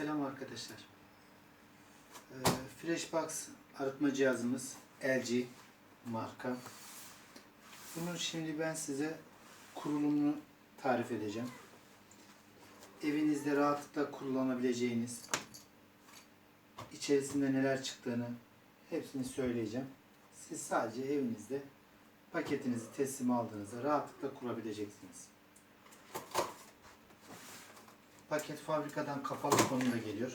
Selam arkadaşlar. Ee, Freshbox arıtma cihazımız LG marka. Bunun şimdi ben size kurulumunu tarif edeceğim. Evinizde rahatlıkla kullanabileceğiniz, içerisinde neler çıktığını hepsini söyleyeceğim. Siz sadece evinizde paketinizi teslim aldığınızda rahatlıkla kurabileceksiniz. Paket fabrikadan kapalı konumda geliyor.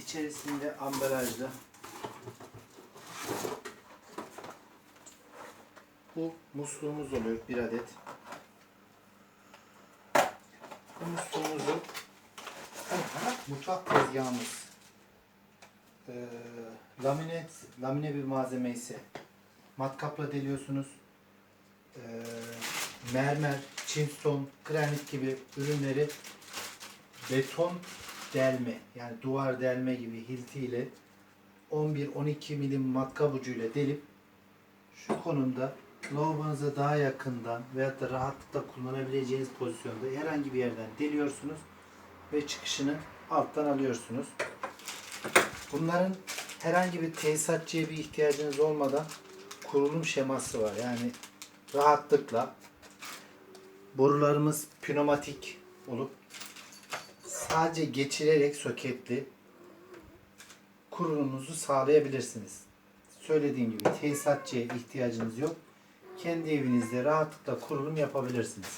İçerisinde ambalajlı bu musluğumuz oluyor bir adet. Bu musluğumuzu mutfak tezgahımız eee lamine, lamine bir malzeme ise matkapla deliyorsunuz. Ee, mermer, çimston, granit gibi ürünleri beton delme yani duvar delme gibi hiltiyle 11-12 milim matkap ucuyla delip şu konumda lavabonuza daha yakından veyahut da rahatlıkla kullanabileceğiniz pozisyonda herhangi bir yerden deliyorsunuz ve çıkışını alttan alıyorsunuz. Bunların herhangi bir tesisatçıya bir ihtiyacınız olmadan kurulum şeması var. Yani rahatlıkla borularımız pneumatik olup sadece geçirerek soketli kurulumunuzu sağlayabilirsiniz. Söylediğim gibi tesisatçıya ihtiyacınız yok. Kendi evinizde rahatlıkla kurulum yapabilirsiniz.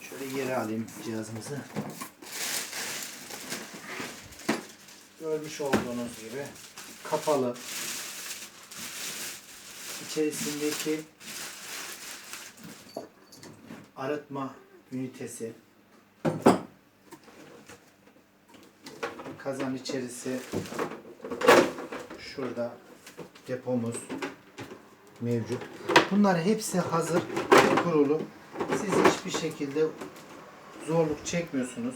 Şöyle yere alayım cihazımızı. Görmüş olduğunuz gibi kapalı içerisindeki arıtma ünitesi kazan içerisi şurada depomuz mevcut. Bunlar hepsi hazır kurulu. Siz hiçbir şekilde zorluk çekmiyorsunuz.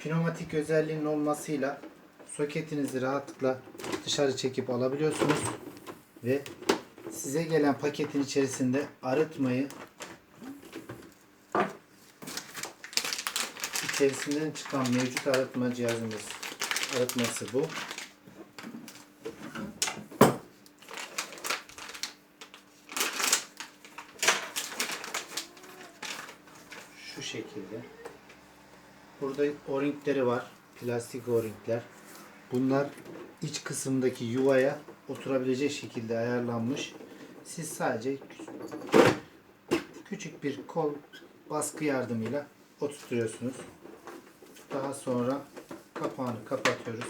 Pneumatik özelliğinin olmasıyla soketinizi rahatlıkla dışarı çekip alabiliyorsunuz ve size gelen paketin içerisinde arıtmayı içerisinden çıkan mevcut arıtma cihazımız arıtması bu. Şu şekilde. Burada o-ringleri var. Plastik o-ringler. Bunlar iç kısımdaki yuvaya oturabilecek şekilde ayarlanmış. Siz sadece kü- küçük bir kol baskı yardımıyla oturtuyorsunuz. Daha sonra kapağını kapatıyoruz.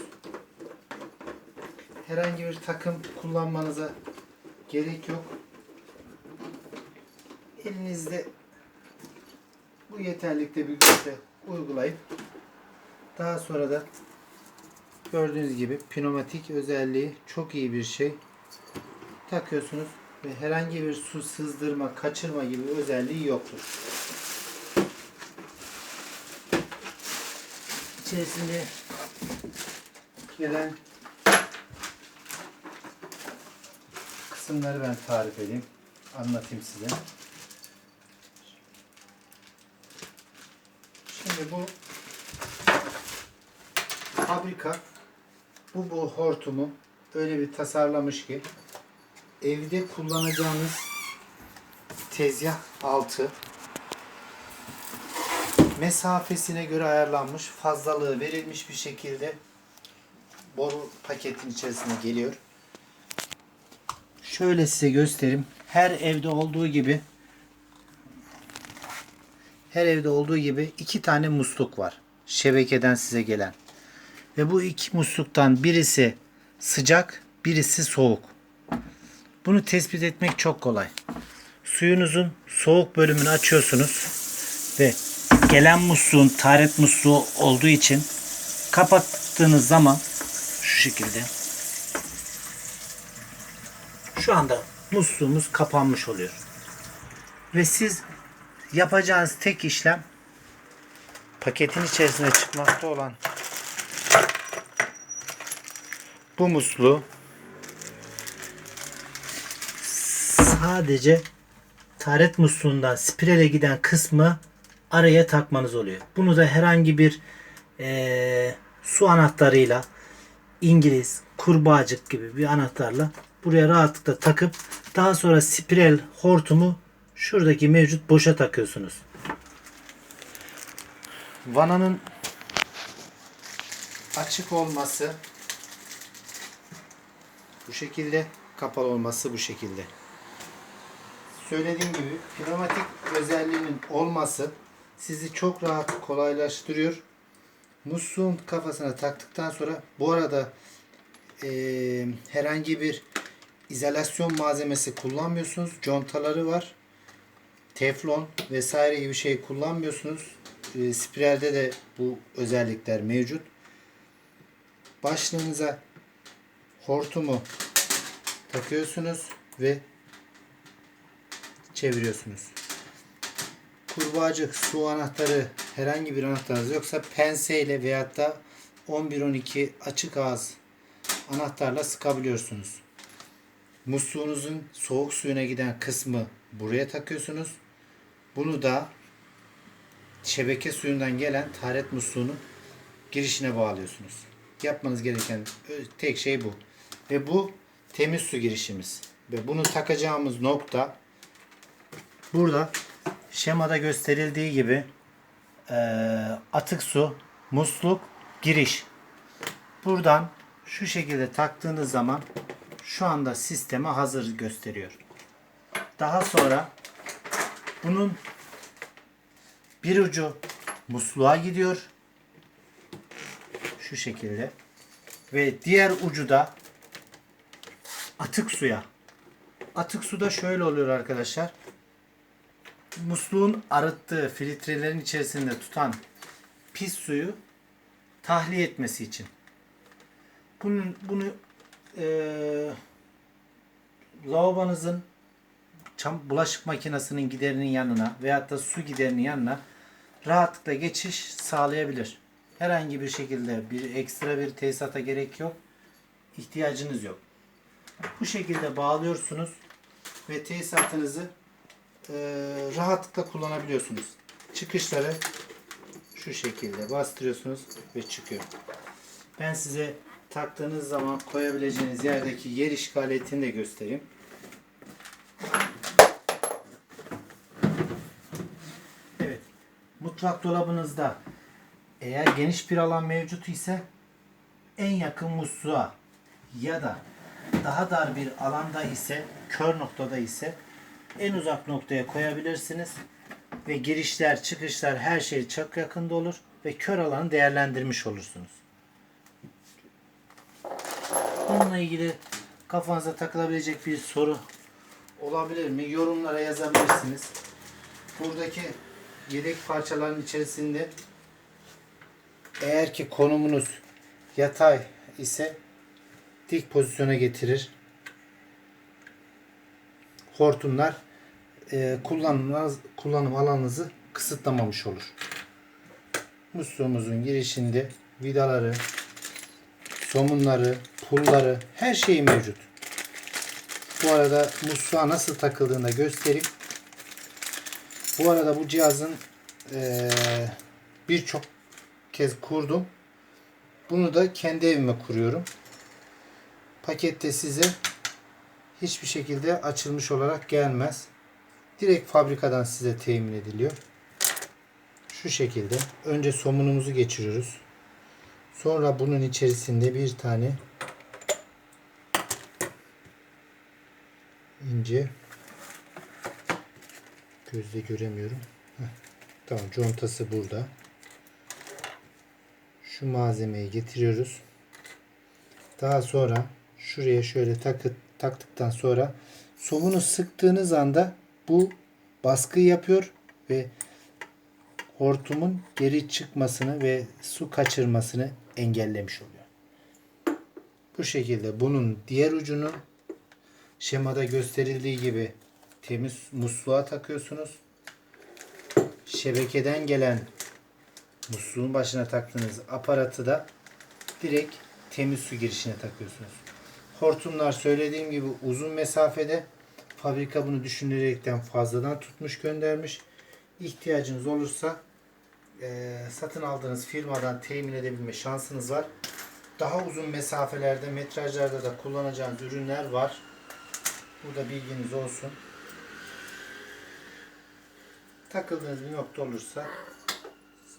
Herhangi bir takım kullanmanıza gerek yok. Elinizde bu yeterlikte bir güçle uygulayıp daha sonra da Gördüğünüz gibi pneumatik özelliği çok iyi bir şey. Takıyorsunuz ve herhangi bir su sızdırma, kaçırma gibi özelliği yoktur. İçerisinde gelen kısımları ben tarif edeyim. Anlatayım size. Şimdi bu fabrika bu bu hortumu öyle bir tasarlamış ki evde kullanacağınız tezgah altı mesafesine göre ayarlanmış fazlalığı verilmiş bir şekilde boru paketin içerisine geliyor. Şöyle size göstereyim. Her evde olduğu gibi her evde olduğu gibi iki tane musluk var. Şebekeden size gelen. Ve bu iki musluktan birisi sıcak, birisi soğuk. Bunu tespit etmek çok kolay. Suyunuzun soğuk bölümünü açıyorsunuz ve gelen musluğun taharet musluğu olduğu için kapattığınız zaman şu şekilde şu anda musluğumuz kapanmış oluyor. Ve siz yapacağınız tek işlem paketin içerisine çıkmakta olan bu musluğu sadece taharet musluğundan spirale giden kısmı araya takmanız oluyor. Bunu da herhangi bir eee, su anahtarıyla İngiliz, kurbağacık gibi bir anahtarla buraya rahatlıkla takıp daha sonra spiral hortumu şuradaki mevcut boşa takıyorsunuz. Vananın açık olması bu şekilde, kapalı olması bu şekilde. Söylediğim gibi pneumatik özelliğinin olması sizi çok rahat kolaylaştırıyor. Musluğun kafasına taktıktan sonra bu arada eee, herhangi bir izolasyon malzemesi kullanmıyorsunuz. Contaları var. Teflon vesaire gibi şey kullanmıyorsunuz. E, spiralde de bu özellikler mevcut. Başlığınıza hortumu takıyorsunuz ve çeviriyorsunuz. Kurbağacık, su anahtarı herhangi bir anahtarınız yoksa penseyle veyahut da 11-12 açık ağız anahtarla sıkabiliyorsunuz. Musluğunuzun soğuk suyuna giden kısmı buraya takıyorsunuz. Bunu da şebeke suyundan gelen taharet musluğunun girişine bağlıyorsunuz. Yapmanız gereken tek şey bu. Ve bu temiz su girişimiz. Ve bunu takacağımız nokta burada şemada gösterildiği gibi eee, atık su, musluk, giriş. Buradan şu şekilde taktığınız zaman şu anda sisteme hazır gösteriyor. Daha sonra bunun bir ucu musluğa gidiyor. Şu şekilde. Ve diğer ucu da atık suya. Atık suda şöyle oluyor arkadaşlar. Musluğun arıttığı filtrelerin içerisinde tutan pis suyu tahliye etmesi için. Bunun bunu eee lavabonuzun çam bulaşık makinesinin giderinin yanına veyahut da su giderinin yanına rahatlıkla geçiş sağlayabilir. Herhangi bir şekilde bir ekstra bir tesisata gerek yok. İhtiyacınız yok. Bu şekilde bağlıyorsunuz ve tesisatınızı eee, rahatlıkla kullanabiliyorsunuz. Çıkışları şu şekilde bastırıyorsunuz ve çıkıyor. Ben size taktığınız zaman koyabileceğiniz yerdeki yer işgaletini de göstereyim. Evet. Mutfak dolabınızda eğer geniş bir alan mevcut ise en yakın musluğa ya da daha dar bir alanda ise kör noktada ise en uzak noktaya koyabilirsiniz ve girişler, çıkışlar her şey çok yakında olur ve kör alanı değerlendirmiş olursunuz. Bununla ilgili kafanıza takılabilecek bir soru olabilir mi? Yorumlara yazabilirsiniz. Buradaki yedek parçaların içerisinde eğer ki konumunuz yatay ise dik pozisyona getirir. Hortumlar e, kullanım, alanınızı kısıtlamamış olur. Musluğumuzun girişinde vidaları, somunları, pulları, her şeyi mevcut. Bu arada musluğa nasıl takıldığını da göstereyim. Bu arada bu cihazın eee, birçok kez kurdum. Bunu da kendi evime kuruyorum. Pakette size hiçbir şekilde açılmış olarak gelmez. Direkt fabrikadan size temin ediliyor. Şu şekilde. Önce somunumuzu geçiriyoruz. Sonra bunun içerisinde bir tane ince gözle göremiyorum. Heh, Tamam contası burada. Şu malzemeyi getiriyoruz. Daha sonra şuraya şöyle takıp taktıktan sonra somunu sıktığınız anda bu baskı yapıyor ve hortumun geri çıkmasını ve su kaçırmasını engellemiş oluyor. Bu şekilde bunun diğer ucunu şemada gösterildiği gibi temiz musluğa takıyorsunuz. Şebekeden gelen musluğun başına taktığınız aparatı da direkt temiz su girişine takıyorsunuz. Hortumlar söylediğim gibi uzun mesafede Fabrika bunu düşünerekten fazladan tutmuş göndermiş. İhtiyacınız olursa e, satın aldığınız firmadan temin edebilme şansınız var. Daha uzun mesafelerde, metrajlarda da kullanacağınız ürünler var. Bu da bilginiz olsun. Takıldığınız bir nokta olursa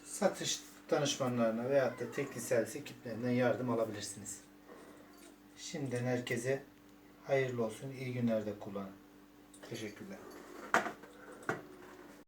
satış danışmanlarına veyahut da teknik servis ekiplerinden yardım alabilirsiniz. Şimdiden herkese hayırlı olsun, iyi günlerde kullanın. Teşekkürler.